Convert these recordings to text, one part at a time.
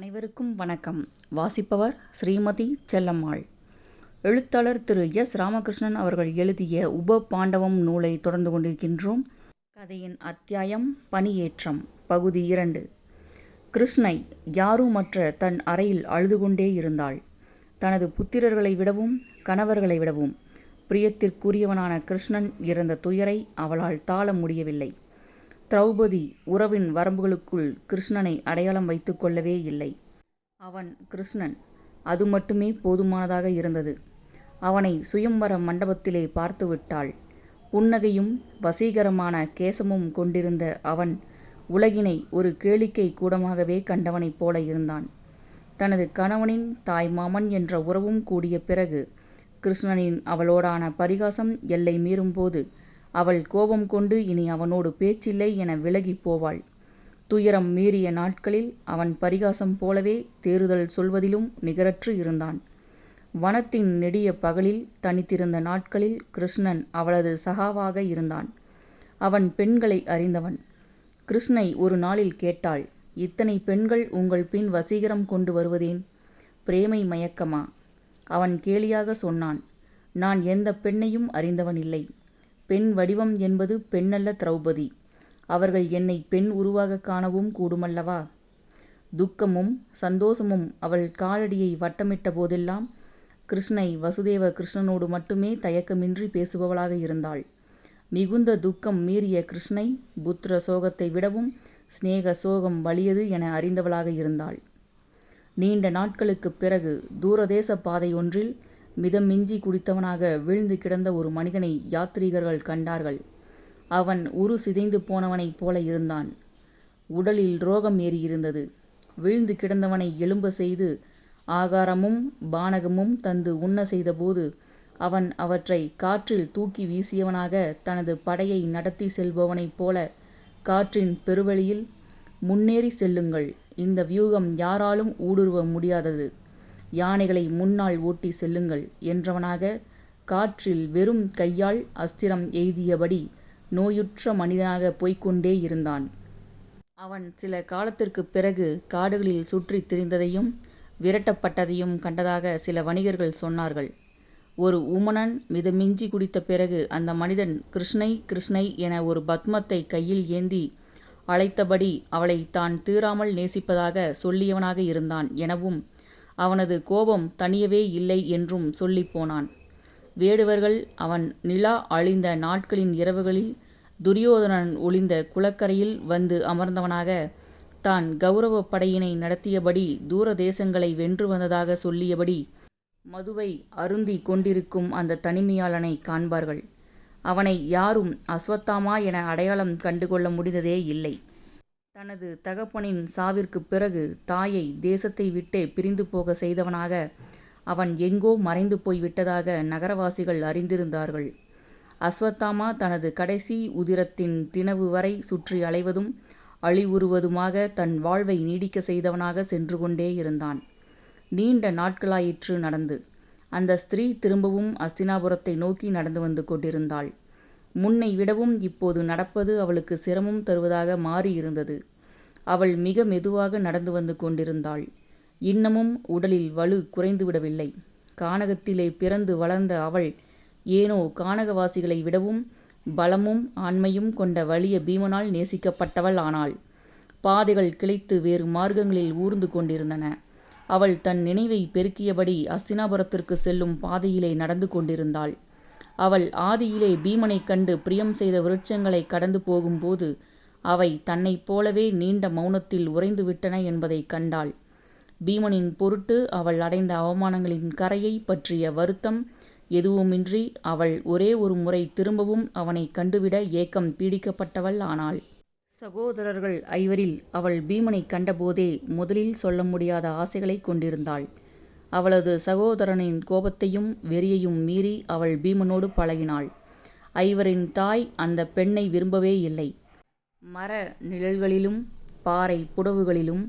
அனைவருக்கும் வணக்கம். வாசிப்பவர் ஸ்ரீமதி செல்லம்மாள். எழுத்தாளர் திரு எஸ். ராமகிருஷ்ணன் அவர்கள் எழுதிய உப பாண்டவம் நூலை தொடர்ந்து கொண்டிருக்கின்றோம். கதையின் அத்தியாயம் பணியேற்றம் பகுதி இரண்டு. கிருஷ்ணை யாருமற்ற தன் அறையில் அழுது கொண்டே இருந்தாள். தனது புத்திரர்களை விடவும் கணவர்களை விடவும் பிரியத்திற்குரியவனான கிருஷ்ணன் இறந்த துயரை அவளால் தாள முடியவில்லை. திரௌபதி உறவின் வரம்புகளுக்குள் கிருஷ்ணனை அடையாளம் வைத்து கொள்ளவே இல்லை. அவன் கிருஷ்ணன். அது மட்டுமே போதுமானதாக இருந்தது. அவனை சுயம்வர மண்டபத்திலே பார்த்துவிட்டாள் புன்னகையும் வசீகரமான கேசமும் கொண்டிருந்த அவன் உலகினை ஒரு கேளிக்கை கூடமாகவே கண்டவனைப் போல இருந்தான். தனது கணவனின் தாய் மாமன் என்ற உறவும் கூடிய பிறகு கிருஷ்ணனின் அவளோடான பரிகாசம் எல்லை மீறும்போது அவள் கோபம் கொண்டு இனி அவனோடு பேச்சில்லை என விலகிப் போவாள். துயரம் மீறிய நாட்களில் அவன் பரிகாசம் போலவே தேறுதல் சொல்வதிலும் நிகரற்று இருந்தான். வனத்தின் நெடிய பகலில் தனித்திருந்த நாட்களில் கிருஷ்ணன் அவளது சகாவாக இருந்தான். அவன் பெண்களை அறிந்தவன். கிருஷ்ணை ஒரு நாளில் கேட்டாள் இத்தனை பெண்கள் உங்கள் பின் வசீகரம் கொண்டு வருவதேன்? பிரேமை மயக்கமா? அவன் கேலியாக சொன்னான் நான் எந்த பெண்ணையும் அறிந்தவன் இல்லை. பெண் வடிவம் என்பது பெண்ணல்ல திரௌபதி. அவர்கள் என்னை பெண் உருவாக காணவும் கூடுமல்லவா? துக்கமும் சந்தோஷமும் அவள் காலடியை வட்டமிட்ட போதெல்லாம் கிருஷ்ணை வசுதேவ கிருஷ்ணனோடு மட்டுமே தயக்கமின்றி பேசுபவளாக இருந்தாள். மிகுந்த துக்கம் மீறிய கிருஷ்ணை புத்திர சோகத்தை விடவும் சிநேக சோகம் வலியது என அறிந்தவளாக இருந்தாள். நீண்ட நாட்களுக்குப் பிறகு தூரதேச பாதை ஒன்றில் மிதமிஞ்சி குடித்தவனாக வீழ்ந்து கிடந்த ஒரு மனிதனை யாத்ரீகர்கள் கண்டார்கள். அவன் உரு சிதைந்து போனவனைப் போல இருந்தான். உடலில் ரோகம் ஏறியிருந்தது வீழ்ந்து கிடந்தவனை எழும்ப செய்து ஆகாரமும் பானகமும் தந்து உண்ண செய்தபோது அவன் அவற்றை காற்றில் தூக்கி வீசியவனாக தனது படையை நடத்தி செல்பவனைப் போல காற்றின் பெருவழியில் முன்னேறி செல்லுங்கள். இந்த வியூகம் யாராலும் ஊடுருவ முடியாதது. யானைகளை முன்னால் ஓட்டி செல்லுங்கள் என்றவனாக காற்றில் வெறும் கையால் அஸ்திரம் எய்தியபடி நோயுற்ற மனிதனாக போய்க்கொண்டே இருந்தான். அவன் சில காலத்திற்குப் பிறகு காடுகளில் சுற்றித் திரிந்ததையும் விரட்டப்பட்டதையும் கண்டதாக சில வணிகர்கள் சொன்னார்கள். ஒரு உமணன் மிதமிஞ்சி குடித்த பிறகு அந்த மனிதன் கிருஷ்ணை கிருஷ்ணை என ஒரு பத்மத்தை கையில் ஏந்தி அழைத்தபடி அவளை தான் தீராமல் நேசிப்பதாக சொல்லியவனாக இருந்தான் எனவும் அவனது கோபம் தணியவே இல்லை என்றும் சொல்லிப் போனான். வேடுவர்கள் அவன் நிலா அழிந்த நாட்களின் இரவுகளில் துரியோதனன் ஒளிந்த குளக்கரையில் வந்து அமர்ந்தவனாக தான் கௌரவ படையினை நடத்தியபடி தூர தேசங்களை வென்று வந்ததாக சொல்லியபடி மதுவை அருந்தி கொண்டிருக்கும் அந்த தனிமையாளனை காண்பார்கள். அவனை யாரும் அஸ்வத்தாமா என அடையாளம் கண்டுகொள்ள முடிந்ததே இல்லை. தனது தகப்பனின் சாவிற்குப் பிறகு தாயை தேசத்தை விட்டே பிரிந்து போக செய்தவனாக அவன் எங்கோ மறைந்து போய் விட்டதாக நகரவாசிகள் அறிந்திருந்தார்கள். அஸ்வத்தாமா தனது கடைசி உதிரத்தின் தினவு வரை சுற்றி அலைவதும் அழிவுறுவதுமாக தன் வாழ்வை நீடிக்க செய்தவனாக சென்று கொண்டே இருந்தான். நீண்ட நாட்களாயிற்று நடந்து அந்த ஸ்திரீ திரும்பவும் அஸ்தினாபுரத்தை நோக்கி நடந்து வந்து கொண்டிருந்தாள். முன்னை விடவும் இப்போது நடப்பது அவளுக்கு சிரமம் தருவதாக மாறியிருந்தது. அவள் மிக மெதுவாக நடந்து வந்து கொண்டிருந்தாள். இன்னமும் உடலில் வலு குறைந்துவிடவில்லை கானகத்திலே பிறந்து வளர்ந்த அவள் ஏனோ கானகவாசிகளை விடவும் பலமும் ஆண்மையும் கொண்ட வலிய பீமனால் நேசிக்கப்பட்டவள் ஆனாள். பாதைகள் கிளைத்து வேறு மார்க்கங்களில் ஊர்ந்து கொண்டிருந்தன. அவள் தன் நினைவை பெருக்கியபடி அஸ்தினாபுரத்திற்கு செல்லும் பாதையிலே நடந்து கொண்டிருந்தாள். அவள் ஆதியிலே பீமனைக் கண்டு பிரியம் செய்த விருட்சங்களை கடந்து போகும்போது அவை தன்னைப் போலவே நீண்ட மௌனத்தில் உறைந்து விட்டன என்பதைக் கண்டாள். பீமனின் பொருட்டு அவள் அடைந்த அவமானங்களின் கரையை பற்றிய வருத்தம் எதுவுமின்றி அவள் ஒரே ஒரு முறை திரும்பவும் அவனை கண்டுவிட ஏக்கம் பீடிக்கப்பட்டவள் ஆனாள். சகோதரர்கள் ஐவரில் அவள் பீமனை கண்டபோதே முதலில் சொல்ல முடியாத ஆசைகளை கொண்டிருந்தாள். அவளது சகோதரனின் கோபத்தையும் வெறியையும் மீறி அவள் பீமனோடு பழகினாள். ஐவரின் தாய் அந்த பெண்ணை விரும்பவே இல்லை. மர நிழல்களிலும் பாறை புடவுகளிலும்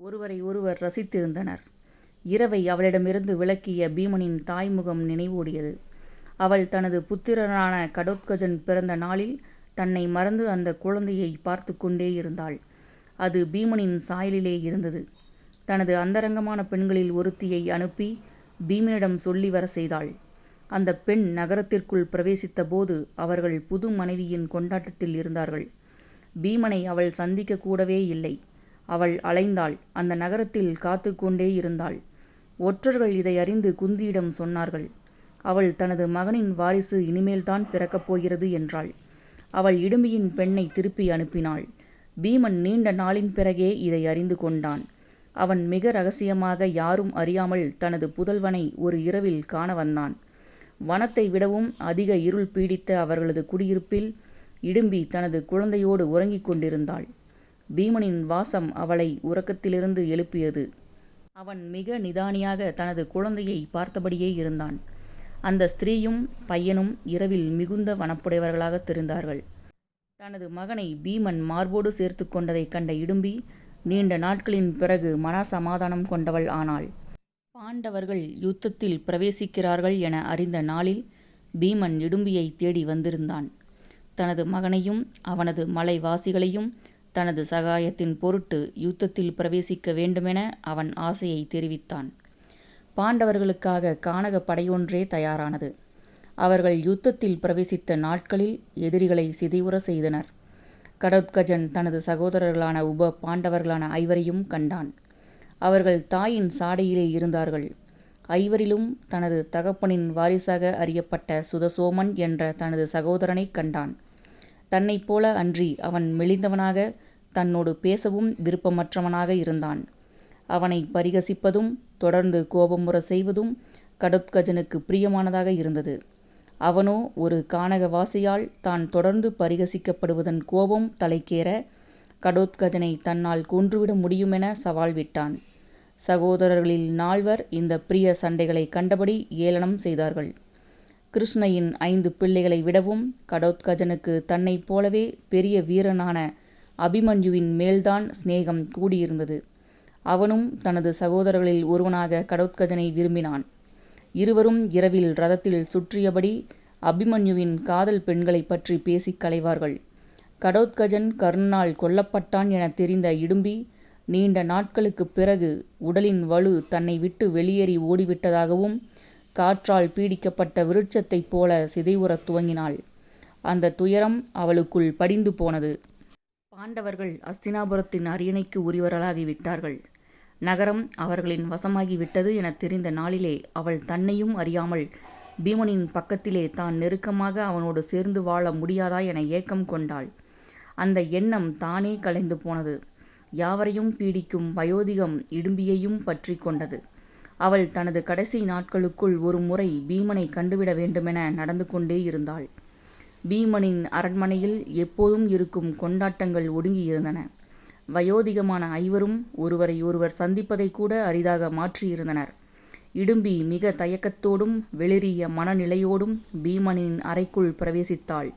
ஒருவரை ஒருவர் ரசித்திருந்தனர். இரவை அவளிடமிருந்து விலக்கிய பீமனின் தாய்முகம் நினைவூடியது. அவள் தனது புத்திரனான கடோத்கஜன் பிறந்த நாளில் தன்னை மறந்து அந்த குழந்தையை பார்த்து கொண்டே இருந்தாள். அது பீமனின் சாயலிலே இருந்தது. தனது அந்தரங்கமான பெண்களில் ஒருத்தியை அனுப்பி பீமனிடம் சொல்லி வர செய்தாள். அந்த பெண் நகரத்திற்குள் பிரவேசித்தபோது அவர்கள் புது மனைவியின் கொண்டாட்டத்தில் இருந்தார்கள். பீமனை அவள் சந்திக்க கூடவே இல்லை. அவள் அலைந்தாள். அந்த நகரத்தில் காத்து கொண்டே இருந்தாள். ஒற்றர்கள் இதை அறிந்து குந்தியிடம் சொன்னார்கள். அவள் தனது மகனின் வாரிசு இனிமேல்தான் பிறக்கப் போகிறது என்றாள். அவள் இடும்பியின் பெண்ணை திருப்பி அனுப்பினாள். பீமன் நீண்ட நாளின் பிறகே இதை அறிந்து கொண்டான். அவன் மிக ரகசியமாக யாரும் அறியாமல் தனது புதல்வனை ஒரு இரவில் காண வந்தான். வனத்தை விடவும் அதிக இருள் பீடித்த அவர்களது குடியிருப்பில் இடும்பி தனது குழந்தையோடு உறங்கிக் கொண்டிருந்தாள். பீமனின் வாசம் அவளை உறக்கத்திலிருந்து எழுப்பியது. அவன் மிக நிதானியாக தனது குழந்தையை பார்த்தபடியே இருந்தான். அந்த ஸ்திரீயும் பையனும் இரவில் மிகுந்த வனப்புடையவர்களாக தெரிந்தார்கள். தனது மகனை பீமன் மார்போடு சேர்த்து கொண்டதைக் கண்ட இடும்பி நீண்ட நாட்களின் பிறகு மன சமாதானம் கொண்டவள் ஆனாள். பாண்டவர்கள் யுத்தத்தில் பிரவேசிக்கிறார்கள் என அறிந்த நாளில் பீமன் இடும்பியை தேடி வந்திருந்தான். தனது மகனையும் அவனது மலைவாசிகளையும் தனது சகாயத்தின் பொருட்டு யுத்தத்தில் பிரவேசிக்க வேண்டுமென அவன் ஆசையை தெரிவித்தான். பாண்டவர்களுக்காக கானக படையொன்றே தயாரானது. அவர்கள் யுத்தத்தில் பிரவேசித்த நாட்களில் எதிரிகளை சிதைவுற செய்தனர். கடோத்கஜன் தனது சகோதரர்களான உப பாண்டவர்களான ஐவரையும் கண்டான். அவர்கள் தாயின் சாடையிலே இருந்தார்கள். ஐவரிலும் தனது தகப்பனின் வாரிசாக அறியப்பட்ட சுதசோமன் என்ற தனது சகோதரனை கண்டான். தன்னைப் போல அன்றி அவன் மெலிந்தவனாக தன்னோடு பேசவும் விருப்பமற்றவனாக இருந்தான். அவனை பரிகசிப்பதும் தொடர்ந்து கோபமுற செய்வதும் கடோத்கஜனுக்கு பிரியமானதாக இருந்தது. அவனோ ஒரு கானகவாசியால் தான் தொடர்ந்து பரிகசிக்கப்படுவதன் கோபம் தலைக்கேற கடோத்கஜனை தன்னால் கொன்றுவிட முடியுமென சவால் விட்டான். சகோதரர்களில் நால்வர் இந்த பிரிய சண்டைகளை கண்டபடி ஏளனம் செய்தார்கள். கிருஷ்ணையின் ஐந்து பிள்ளைகளை விடவும் கடோத்கஜனுக்கு தன்னைப் போலவே பெரிய வீரனான அபிமன்யுவின் மேல்தான் சிநேகம் கூடியிருந்தது. அவனும் தனது சகோதரர்களில் ஒருவனாக கடோத்கஜனை விரும்பினான். இருவரும் இரவில் ரதத்தில் சுற்றியபடி அபிமன்யுவின் காதல் பெண்களை பற்றி பேசிக் களைவார்கள். கடோத்கஜன் கர்ணனால் கொல்லப்பட்டான் என தெரிந்த இடும்பி நீண்ட நாட்களுக்குப் பிறகு உடலின் வலு தன்னை விட்டு வெளியேறி ஓடிவிட்டதாகவும் காற்றால் பீடிக்கப்பட்ட விருட்சத்தைப் போல சிதைவுறத் துவங்கினாள். அந்த துயரம் அவளுக்குள் படிந்து போனது. பாண்டவர்கள் அஸ்தினாபுரத்தின் அரியணைக்கு உரிவரலாகிவிட்டார்கள் நகரம் அவர்களின் வசமாகிவிட்டது என தெரிந்த நாளிலே அவள் தன்னையும் அறியாமல் பீமனின் பக்கத்திலே தான் நெருக்கமாக அவனோடு சேர்ந்து வாழ முடியாதா என ஏக்கம் கொண்டாள். அந்த எண்ணம் தானே கலைந்து போனது. யாவரையும் பீடிக்கும் வயோதிகம் இடும்பியையும் பற்றி கொண்டது. அவள் தனது கடைசி நாட்களுக்குள் ஒரு முறை பீமனை கண்டுவிட வேண்டுமென நடந்து கொண்டே இருந்தாள். பீமனின் அரண்மனையில் எப்போதும் இருக்கும் கொண்டாட்டங்கள் ஒடுங்கியிருந்தன வயோதிகமான ஐவரும் ஒருவரை ஒருவர் சந்திப்பதை கூட அரிதாக மாற்றியிருந்தனர். இடும்பி மிக தயக்கத்தோடும் வெளிரிய மனநிலையோடும் பீமனின் அறைக்குள் பிரவேசித்தாள்.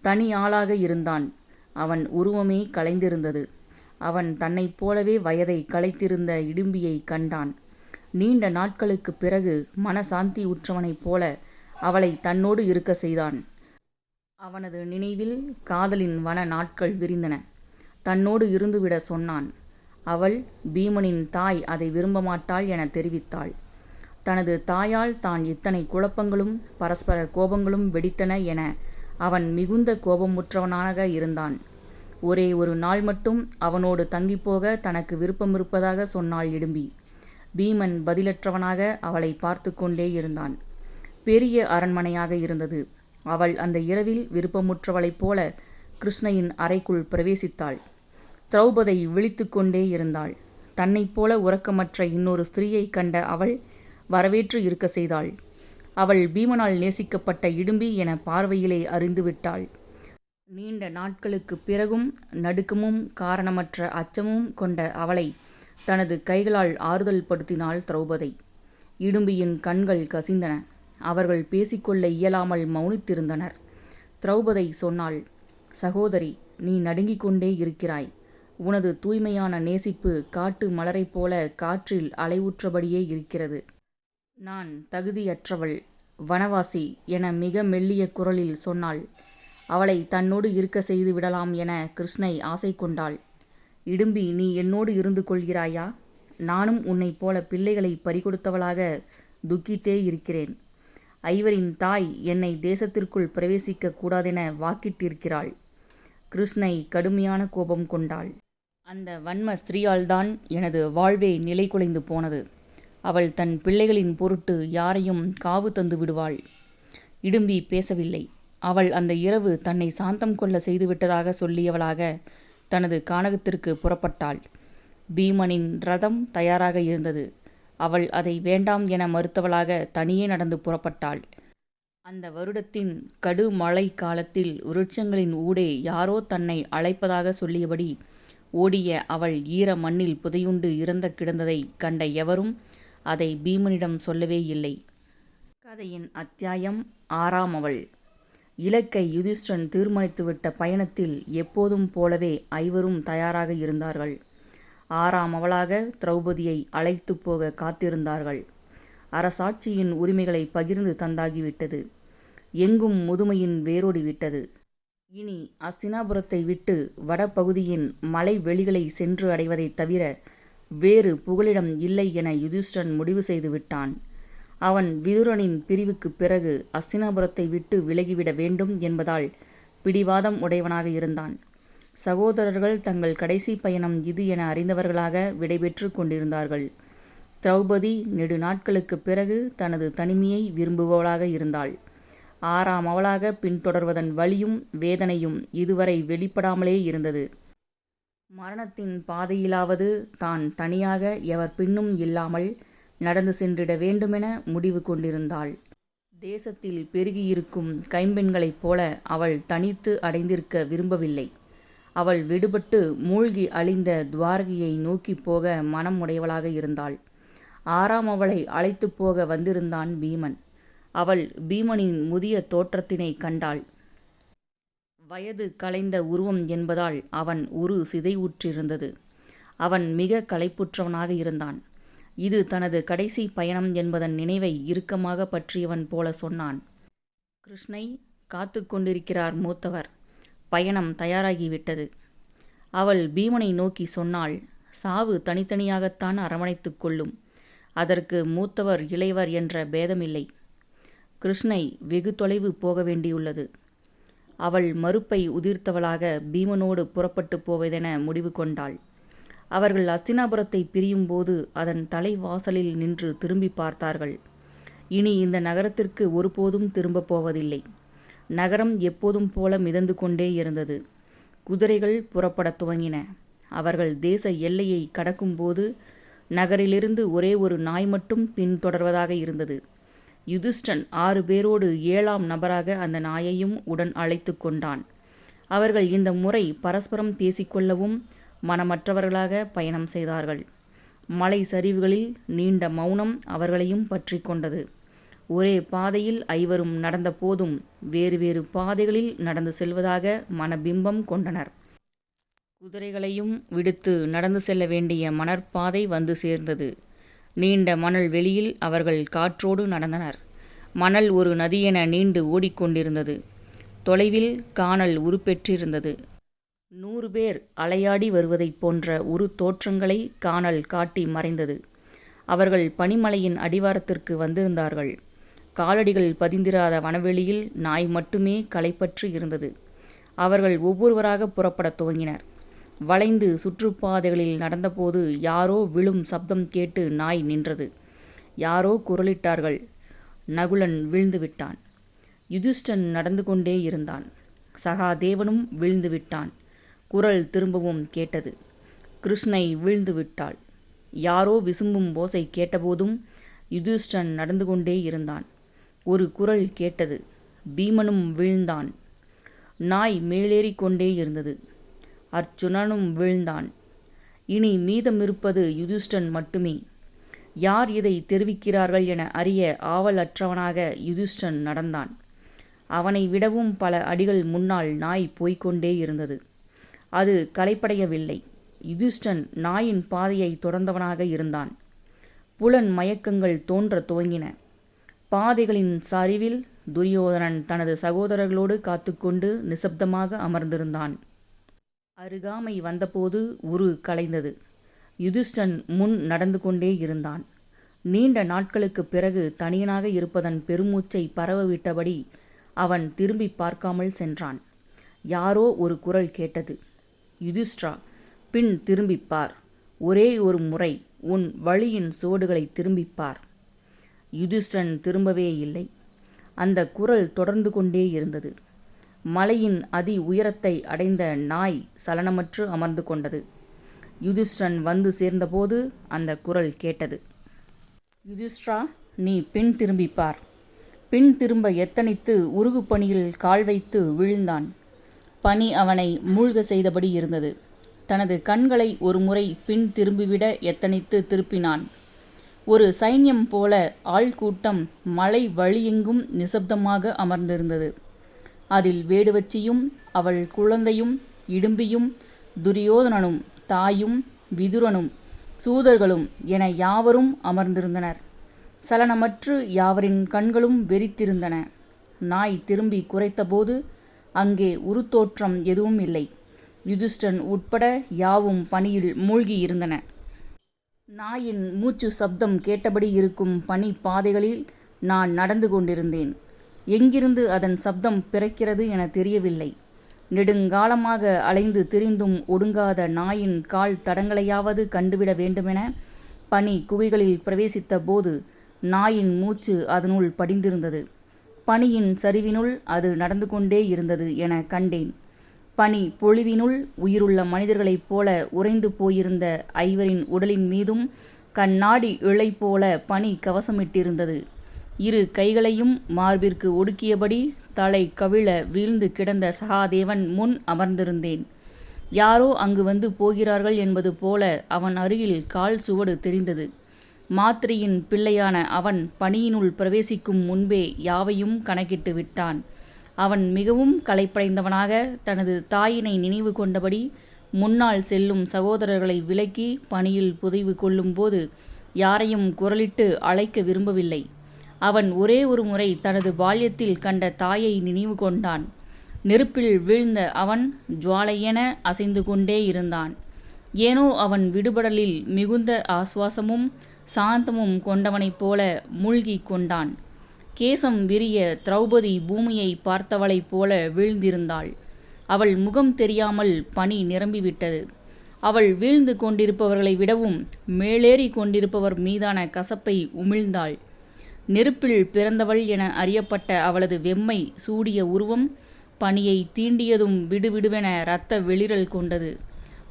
தனி ஆளாக இருந்தான். அவன் உருவமே கலைந்திருந்தது. அவன் தன்னைப் போலவே வயதை களைத்திருந்த இடும்பியை கண்டான். நீண்ட நாட்களுக்குப் பிறகு மனசாந்தி உற்றவனைப் போல அவளை தன்னோடு இருக்க செய்தான். அவனது நினைவில் காதலின் வன நாட்கள் விரிந்தன. தன்னோடு இருந்துவிட சொன்னான். அவள் பீமனின் தாய் அதை விரும்ப மாட்டாள் என தெரிவித்தாள். தனது தாயால் தான் இத்தனை குழப்பங்களும் பரஸ்பர கோபங்களும் வெடித்தன என அவன் மிகுந்த கோபமுற்றவனாக இருந்தான். ஒரே ஒரு நாள் மட்டும் அவனோடு தங்கிப்போக தனக்கு விருப்பமிருப்பதாக சொன்னாள் இடும்பி. பீமன் பதிலற்றவனாக அவளை பார்த்து கொண்டே இருந்தான். பெரிய அரண்மனையாக இருந்தது. அவள் அந்த இரவில் விருப்பமுற்றவளைப் போல கிருஷ்ணையின் அறைக்குள் பிரவேசித்தாள். திரௌபதை விழித்து கொண்டே இருந்தாள். தன்னைப் போல உறக்கமற்ற இன்னொரு ஸ்திரீயைக் கண்ட அவள் வரவேற்று இருக்க செய்தாள். அவள் பீமனால் நேசிக்கப்பட்ட இடும்பி என பார்வையிலே அறிந்துவிட்டாள் நீண்ட நாட்களுக்குப் பிறகும் நடுக்கமும் காரணமற்ற அச்சமும் கொண்ட அவளை தனது கைகளால் ஆறுதல் படுத்தினாள் திரௌபதை. இடும்பியின் கண்கள் கசிந்தன. அவர்கள் பேசிக்கொள்ள இயலாமல் மௌனித்திருந்தனர். திரௌபதை சொன்னாள் சகோதரி நீ நடுங்கிக் கொண்டே இருக்கிறாய். உனது தூய்மையான நேசிப்பு காட்டு மலரைப் போல காற்றில் அலைவுற்றபடியே இருக்கிறது. நான் தகுதியற்றவள் வனவாசி என மிக மெல்லிய குரலில் சொன்னாள். அவளை தன்னோடு இருக்க செய்து விடலாம் என கிருஷ்ணை ஆசை கொண்டாள். இடும்பி நீ என்னோடு இருந்து கொள்கிறாயா? நானும் உன்னைப் போல பிள்ளைகளை பறிகொடுத்தவளாக துக்கித்தே இருக்கிறேன். ஐவரின் தாய் என்னை தேசத்திற்குள் பிரவேசிக்க கூடாதென வாக்கிட்டிருக்கிறாள். கிருஷ்ணை கடுமையான கோபம் கொண்டாள். அந்த வன்ம ஸ்திரீயால்தான் எனது வாழ்வே நிலை குலைந்து போனது. அவள் தன் பிள்ளைகளின் பொருட்டு யாரையும் காவு தந்து விடுவாள். இடும்பி பேசவில்லை. அவள் அந்த இரவு தன்னை சாந்தம் கொள்ள செய்துவிட்டதாக சொல்லியவளாக தனது கானகத்திற்கு புறப்பட்டாள். பீமனின் ரதம் தயாராக இருந்தது. அவள் அதை வேண்டாம் என மறுத்தவளாக தனியே நடந்து புறப்பட்டாள். அந்த வருடத்தின் கடு மழை காலத்தில் விருட்சங்களின் ஊடே யாரோ தன்னை அழைப்பதாக சொல்லியபடி ஓடிய அவள் ஈர மண்ணில் புதையுண்டு இறந்த கிடந்ததை கண்ட எவரும் அதை பீமனிடம் சொல்லவே இல்லை. கதையின் அத்தியாயம் ஆறாம் அவள். இலக்கை யுதிஷ்டன் தீர்மானித்துவிட்ட பயணத்தில் எப்போதும் போலவே ஐவரும் தயாராக இருந்தார்கள். ஆறாம் அவளாக திரௌபதியை அழைத்து போக காத்திருந்தார்கள். அரசாட்சியின் உரிமைகளை பகிர்ந்து தந்தாகிவிட்டது. எங்கும் முதுமையின் வேரோடிவிட்டது. இனி அஸ்தினாபுரத்தை விட்டு வடபகுதியின் மலை வெளிகளை சென்று அடைவதைத் தவிர வேறு புகலிடம் இல்லை என யுதிஷ்டன் முடிவு செய்து விட்டான். அவன் விதுரனின் பிரிவுக்குப் பிறகு அஸ்தினாபுரத்தை விட்டு விலகிவிட வேண்டும் என்பதால் பிடிவாதம் உடையவனாக இருந்தான். சகோதரர்கள் தங்கள் கடைசி பயணம் இது என அறிந்தவர்களாக விடைபெற்று கொண்டிருந்தார்கள். திரௌபதி நெடு நாட்களுக்குப் பிறகு தனது தனிமையை விரும்புபவளாக இருந்தாள். ஆறாம் அவளாக பின்தொடர்வதன் வழியும் வேதனையும் இதுவரை வெளிப்படாமலே இருந்தது. மரணத்தின் பாதையிலாவது தான் தனியாக எவர் பின்னும் இல்லாமல் நடந்து சென்றிட வேண்டுமென முடிவு கொண்டிருந்தாள். தேசத்தில் பெருகியிருக்கும் கைம்பெண்களைப் போல அவள் தனித்து அடைந்திருக்க விரும்பவில்லை. அவள் விடுபட்டு மூழ்கி அழிந்த துவாரகையை நோக்கிப் போக மனம் உடையவளாக இருந்தாள். ஆறாம் அவளை அழைத்து போக வந்திருந்தான் பீமன். அவள் பீமனின் முதிய தோற்றத்தினை கண்டாள். வயது கலைந்த உருவம் என்பதால் அவன் உரு சிதைவுற்றிருந்தது. அவன் மிக களைப்புற்றவனாக இருந்தான். இது தனது கடைசி பயணம் என்பதன் நினைவை இறுக்கமாக பற்றியவன் போல சொன்னான். கிருஷ்ணை காத்து கொண்டிருக்கிறார் மூத்தவர். பயணம் தயாராகிவிட்டது அவள் பீமனை நோக்கி சொன்னாள். சாவு தனித்தனியாகத்தான் அரவணைத்துக் கொள்ளும். அதற்கு மூத்தவர் இளைவர் என்ற பேதமில்லை. கிருஷ்ணை வெகு தொலைவு போக வேண்டியுள்ளது. அவள் மறுப்பை உதிர்த்தவளாக பீமனோடு புறப்பட்டு போவதென முடிவு கொண்டாள். அவர்கள் அஸ்தினாபுரத்தை பிரியும்போது அதன் தலைவாசலில் நின்று திரும்பி பார்த்தார்கள். இனி இந்த நகரத்திற்கு ஒருபோதும் திரும்பப் போவதில்லை. நகரம் எப்போதும் போல மிதந்து கொண்டே இருந்தது. குதிரைகள் புறப்படத் துவங்கின. அவர்கள் தேச எல்லையை கடக்கும்போது நகரிலிருந்து ஒரே ஒரு நாய் மட்டும் பின்தொடர்வதாக இருந்தது. யுதிஷ்டன் ஆறு பேரோடு ஏழாம் நபராக அந்த நாயையும் உடன் அழைத்து கொண்டான். அவர்கள் இந்த முறை பரஸ்பரம் பேசிக்கொள்ளவும் மனமற்றவர்களாக பயணம் செய்தார்கள். மலை சரிவுகளில் நீண்ட மௌனம் அவர்களையும் பற்றி கொண்டது. ஒரே பாதையில் ஐவரும் நடந்த போதும் வேறு வேறு பாதைகளில் நடந்து செல்வதாக மனபிம்பம் கொண்டனர். குதிரைகளையும் விடுத்து நடந்து செல்ல வேண்டிய மணற்பாதை வந்து சேர்ந்தது. நீண்ட மணல் வெளியில் அவர்கள் காற்றோடு நடந்தனர். மணல் ஒரு நதியென நீண்டு ஓடிக்கொண்டிருந்தது. தொலைவில் காணல் உருப்பெற்றிருந்தது. நூறு பேர் அலையாடி வருவதைப் போன்ற உரு தோற்றங்களை காணல் காட்டி மறைந்தது. அவர்கள் பனிமலையின் அடிவாரத்திற்கு வந்திருந்தார்கள். காலடிகள் பதிந்திராத வனவெளியில் நாய் மட்டுமே களைப்பற்று இருந்தது. அவர்கள் ஒவ்வொருவராக புறப்படத் துவங்கினர். வளைந்து சுற்றுப்பாதைகளில் நடந்தபோது யாரோ விழும் சப்தம் கேட்டு நாய் நின்றது. யாரோ குரலிட்டார்கள். நகுலன் விழுந்து விட்டான். யுதிஷ்டன் நடந்து கொண்டே இருந்தான். சகாதேவனும் விழுந்து விட்டான். குரல் திரும்பவும் கேட்டது. கிருஷ்ணை விழுந்து விட்டாள். யாரோ விசும்பும் ஓசை கேட்டபோதும் யுதிஷ்டன் நடந்து கொண்டே இருந்தான். ஒரு குரல் கேட்டது. பீமனும் வீழ்ந்தான். நாய் மேலேறிக்கொண்டே இருந்தது. அர்ச்சுனனும் வீழ்ந்தான். இனி மீதமிருப்பது யுதிஷ்டன் மட்டுமே. யார் இதை தெரிவிக்கிறார்கள் என அறிய ஆவலற்றவனாக யுதிஷ்டன் நடந்தான். அவனை விடவும் பல அடிகள் முன்னால் நாய் போய்கொண்டே இருந்தது. அது களைப்படையவில்லை. யுதிஷ்டன் நாயின் பாதையை தொடர்ந்தவனாக இருந்தான். புலன் மயக்கங்கள் தோன்ற துவங்கின. பாதைகளின் சரிவில் துரியோதனன் தனது சகோதரர்களோடு காத்துக்கொண்டு நிசப்தமாக அமர்ந்திருந்தான். அருகாமை வந்தபோது உரு கலைந்தது. யுதிஷ்டன் முன் நடந்து கொண்டே இருந்தான். நீண்ட நாட்களுக்குப் பிறகு தனியனாக இருப்பதன் பெருமூச்சை பரவவிட்டபடி அவன் திரும்பி பார்க்காமல் சென்றான். யாரோ ஒரு குரல் கேட்டது. யுதிஷ்டா பின் திரும்பிப் பார். ஒரே ஒரு முறை உன் வழியின் சுவடுகளை திரும்பிப் பார். யுதிஷ்டன் திரும்பவே இல்லை. அந்த குரல் தொடர்ந்து கொண்டே இருந்தது. மலையின் அதி உயரத்தை அடைந்த நாய் சலனமற்று அமர்ந்து கொண்டது. யுதிஷ்டன் வந்து சேர்ந்தபோது அந்த குரல் கேட்டது. யுதிஷ்டா நீ பின் திரும்பிப்பார். பின் திரும்ப எத்தனித்து உருகு பணியில் கால் வைத்து வீழ்ந்தான். பனி அவனை மூழ்க செய்தபடி இருந்தது. தனது கண்களை ஒரு முறை பின் திரும்பிவிட எத்தனித்து திருப்பினான். ஒரு சைன்யம் போல ஆள்கூட்டம் மலை வழியெங்கும் நிசப்தமாக அமர்ந்திருந்தது. அதில் வேடுவச்சியும் அவள் குழந்தையும் இடும்பியும் துரியோதனனும் தாயும் விதுரனும் சூதர்களும் என யாவரும் அமர்ந்திருந்தனர். சலனமற்று யாவரின் கண்களும் வெறித்திருந்தன. நாய் திரும்பி குறைத்தபோது அங்கே உருத்தோற்றம் எதுவும் இல்லை. யுதிஷ்டன் உட்பட யாவும் பனியில் மூழ்கியிருந்தன. நாயின் மூச்சு சப்தம் கேட்டபடி இருக்கும் பனி பாதைகளில் நான் நடந்து கொண்டிருந்தேன். எங்கிருந்து அதன் சப்தம் பிறக்கிறது என தெரியவில்லை. நெடுங்காலமாக அலைந்து திரிந்தும் ஒடுங்காத நாயின் கால் தடங்களையாவது கண்டுவிட வேண்டுமென பனி குகைகளில் பிரவேசித்த போது நாயின் மூச்சு அதனுள் படிந்திருந்தது. பனியின் சரிவினுள் அது நடந்து கொண்டே இருந்தது என கண்டேன். பனி பொழிவினுள் உயிருள்ள மனிதர்களைப் போல உறைந்து போயிருந்த ஐவரின் உடலின் மீதும் கண்ணாடி இழை போல பனி கவசமிட்டிருந்தது. இரு கைகளையும் மார்பிற்கு ஒடுக்கியபடி தலை கவிழ வீழ்ந்து கிடந்த சகாதேவன் முன் அமர்ந்திருந்தேன். யாரோ அங்கு வந்து போகிறார்கள் என்பது போல அவன் அருகில் கால் சுவடு தெரிந்தது. மாத்திரையின் பிள்ளையான அவன் பணியினுள் பிரவேசிக்கும் முன்பே யாவையும் கணக்கிட்டு விட்டான். அவன் மிகவும் களைப்படைந்தவனாக தனது தாயினை நினைவு கொண்டபடி முன்னால் செல்லும் சகோதரர்களை விலக்கி பணியில் புதைவு கொள்ளும்போது யாரையும் குரலிட்டு அழைக்க விரும்பவில்லை. அவன் ஒரே ஒரு முறை தனது பால்யத்தில் கண்ட தாயை நினைவு கொண்டான். நெருப்பில் வீழ்ந்த அவன் ஜுவாலையென அசைந்து கொண்டே இருந்தான். ஏனோ அவன் விடுபடலில் மிகுந்த ஆஸ்வாசமும் சாந்தமும் கொண்டவனைப் போல மூழ்கி கொண்டான். கேசம் விரிய திரௌபதி பூமியை பார்த்தவளைப் போல வீழ்ந்திருந்தாள். அவள் முகம் தெரியாமல் பனி நிரம்பிவிட்டது. அவள் வீழ்ந்து கொண்டிருப்பவர்களை விடவும் மேலேறி கொண்டிருப்பவர் மீதான கசப்பை உமிழ்ந்தாள். நெருப்பில் பிறந்தவள் என அறியப்பட்ட அவளது வெம்மை சூடிய உருவம் பனியை தீண்டியதும் விடுவிடுவென இரத்த வெளிரல் கொண்டது.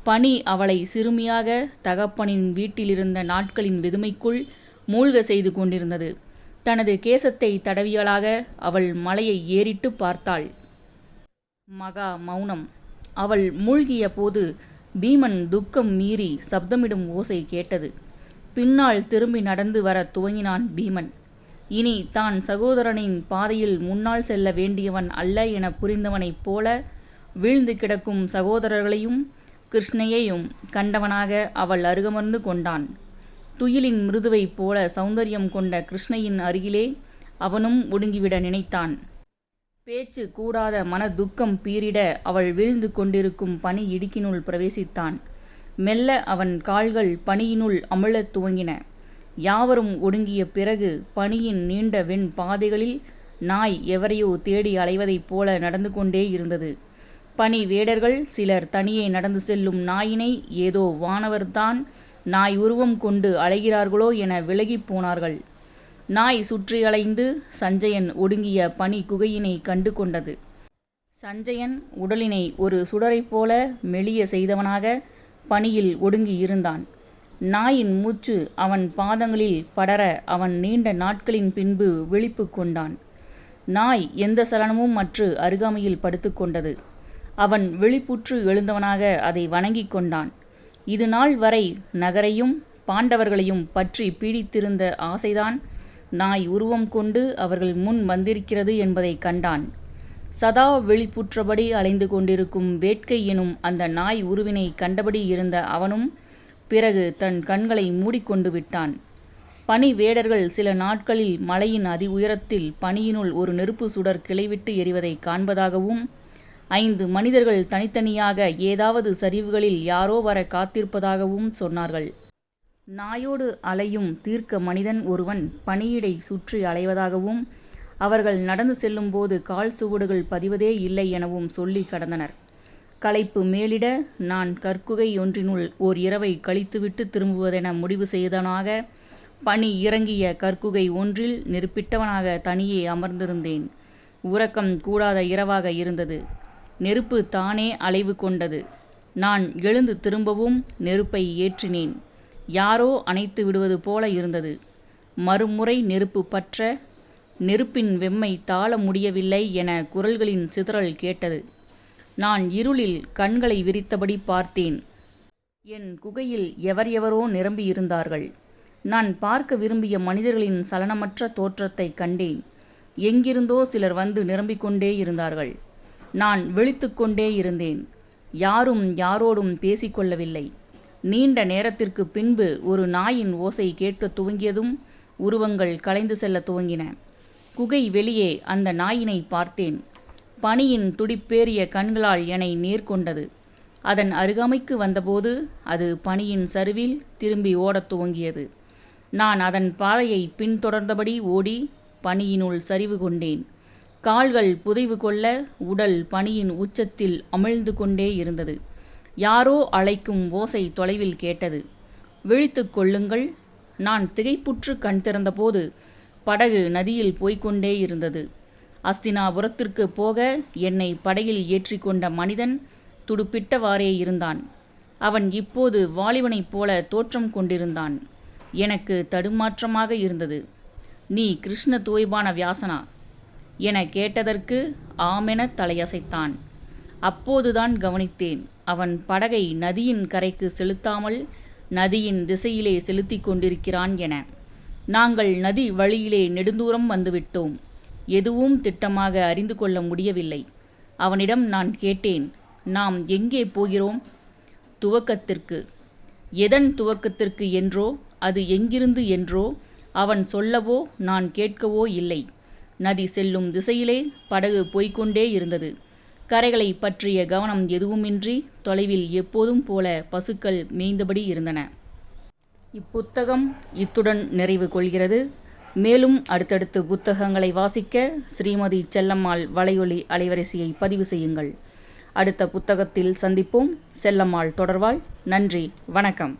பனி அவளை சிறுமியாக தகப்பனின் வீட்டிலிருந்த நாட்களின் வெதுமைக்குள் மூழ்க செய்து கொண்டிருந்தது. தனது கேசத்தை தடவியலாக அவள் மலையை ஏறிட்டு பார்த்தாள். மகா மௌனம். அவள் மூழ்கிய போது பீமன் துக்கம் மீறி சப்தமிடும் ஓசை கேட்டது. பின்னால் திரும்பி நடந்து வர துவங்கினான் பீமன். இனி தான் சகோதரனின் பாதையில் முன்னால் செல்ல வேண்டியவன் அல்ல என புரிந்தவனைப் போல வீழ்ந்து கிடக்கும் சகோதரர்களையும் கிருஷ்ணையையும் கண்டவனாக அவள் அருகமர்ந்து கொண்டான். துயிலின் மிருதுவைப் போல சௌந்தரியம் கொண்ட கிருஷ்ணையின் அருகிலே அவனும் ஒடுங்கிவிட நினைத்தான். பேச்சு கூடாத மன துக்கம் பீரிட அவள் வீழ்ந்து கொண்டிருக்கும் பனி இடுக்கினுள் பிரவேசித்தான். மெல்ல அவன் கால்கள் பனியினுள் அமிழத் துவங்கின. யாவரும் ஒடுங்கிய பிறகு பனியின் நீண்ட வெண் பாதைகளில் நாய் எவரையோ தேடி அலைவதைப் போல நடந்து கொண்டே இருந்தது. பனி வேடர்கள் சிலர் தனியே நடந்து செல்லும் நாயினை ஏதோ வானவர்தான் நாய் உருவம் கொண்டு அலைகிறார்களோ என விலகிப் போனார்கள். நாய் சுற்றி அலைந்து சஞ்சயன் ஒடுங்கிய பனி குகையினை கண்டு கொண்டது. சஞ்சயன் உடலினை ஒரு சுடரைப் போல மெலிய செய்தவனாக பனியில் ஒடுங்கி இருந்தான். நாயின் மூச்சு அவன் பாதங்களில் படர அவன் நீண்ட நாட்களின் பின்பு விழிப்பு கொண்டான். நாய் எந்த சலனமும் மற்று அருகாமையில் படுத்துக்கொண்டது அவன் விழிப்புற்று எழுந்தவனாக அதை வணங்கிக் கொண்டான். இது நாள் வரை நகரையும் பாண்டவர்களையும் பற்றி பீடித்திருந்த ஆசைதான் நாய் உருவம் கொண்டு அவர்கள் முன் வந்திருக்கிறது என்பதை கண்டான். சதா வெளிப்புற்றபடி அலைந்து கொண்டிருக்கும் வேட்கை எனும் அந்த நாய் உருவினை கண்டபடி இருந்த அவனும் பிறகு தன் கண்களை மூடிக்கொண்டு விட்டான். பனி வேடர்கள் சில நாட்களில் மலையின் அதி உயரத்தில் பனியினுள் ஒரு நெருப்பு சுடர் கிளைவிட்டு எரிவதை காண்பதாகவும் ஐந்து மனிதர்கள் தனித்தனியாக ஏதாவது சரிவுகளில் யாரோ வர காத்திருப்பதாகவும் சொன்னார்கள். நாயோடு அலையும் தீர்க்க மனிதன் ஒருவன் பணியிடை சுற்றி அலைவதாகவும் அவர்கள் நடந்து செல்லும்போது கால் சுவடுகள் பதிவதே இல்லை எனவும் சொல்லி கடந்தனர். களைப்பு மேலிட நான் கற்குகை ஒன்றினுள் ஓர் இரவை கழித்துவிட்டு திரும்புவதென முடிவு செய்தனாக பனி இறங்கிய கற்குகை ஒன்றில் நெருப்பிட்டவனாக தனியே அமர்ந்திருந்தேன். உறக்கம் கூடாத இரவாக இருந்தது. நெருப்பு தானே அலைவு கொண்டது. நான் எழுந்து திரும்பவும் நெருப்பை ஏற்றினேன். யாரோ அணைத்து விடுவது போல இருந்தது. மறுமுறை நெருப்பு பற்ற நெருப்பின் வெம்மை தாள முடியவில்லை என குரல்களின் சிதறல் கேட்டது. நான் இருளில் கண்களை விரித்தபடி பார்த்தேன். என் குகையில் எவர் எவரோ நிரம்பியிருந்தார்கள் நான் பார்க்க விரும்பிய மனிதர்களின் சலனமற்ற தோற்றத்தை கண்டேன். எங்கிருந்தோ சிலர் வந்து நிரம்பிக்கொண்டே இருந்தார்கள். நான் விழித்துக்கொண்டே இருந்தேன். யாரும் யாரோடும் பேசிக்கொள்ளவில்லை நீண்ட நேரத்திற்கு பின்பு ஒரு நாயின் ஓசை கேட்டு துவங்கியதும் உருவங்கள் கலைந்து செல்ல துவங்கின. குகை வெளியே அந்த நாயினை பார்த்தேன். பனியின் துடிப்பேறிய கண்களால் என்னை நேர்கொண்டது அதன் அருகாமைக்கு வந்தபோது அது பனியின் சரிவில் திரும்பி ஓடத் துவங்கியது. நான் அதன் பாதையை பின்தொடர்ந்தபடி ஓடி பனியினுள் சரிவு கொண்டேன். கால்கள் புதைவு கொள்ள உடல் பனியின் உச்சத்தில் அமிழ்ந்து கொண்டே இருந்தது. யாரோ அழைக்கும் ஓசை தொலைவில் கேட்டது. விழித்து கொள்ளுங்கள். நான் திகைப்புற்று கண் திறந்தபோது படகு நதியில் போய்கொண்டே இருந்தது. அஸ்தினாபுரத்திற்கு போக என்னை படகில் ஏற்றிக்கொண்ட மனிதன் துடுப்பிட்டவாறே இருந்தான். அவன் இப்போது வாலிபனைப் போல தோற்றம் கொண்டிருந்தான். எனக்கு தடுமாற்றமாக இருந்தது. நீ கிருஷ்ண தோய்பான வியாசனா என கேட்டதற்கு ஆமென தலையசைத்தான். அப்போதுதான் கவனித்தேன் அவன் படகை நதியின் கரைக்கு செலுத்தாமல் நதியின் திசையிலே செலுத்தி கொண்டிருக்கிறான் என. நாங்கள் நதி வழியிலே நெடுந்தூரம் வந்துவிட்டோம். எதுவும் திட்டமாக அறிந்து கொள்ள முடியவில்லை. அவனிடம் நான் கேட்டேன் நாம் எங்கே போகிறோம்? துவக்கத்திற்கு. எதன் துவக்கத்திற்கு என்றோ அது எங்கிருந்து என்றோ அவன் சொல்லவோ நான் கேட்கவோ இல்லை. நதி செல்லும் திசையிலே படகு போய்கொண்டே இருந்தது. கரைகளை பற்றிய கவனம் எதுவுமின்றி தொலைவில் எப்போதும் போல பசுக்கள் மேய்ந்தபடி இருந்தன. இப்புத்தகம் இத்துடன் நிறைவு கொள்கிறது. மேலும் அடுத்தடுத்து புத்தகங்களை வாசிக்க ஸ்ரீமதி செல்லம்மாள் வலையொலி அலைவரிசையை பதிவு செய்யுங்கள். அடுத்த புத்தகத்தில் சந்திப்போம். செல்லம்மாள் தொடர்வாள். நன்றி. வணக்கம்.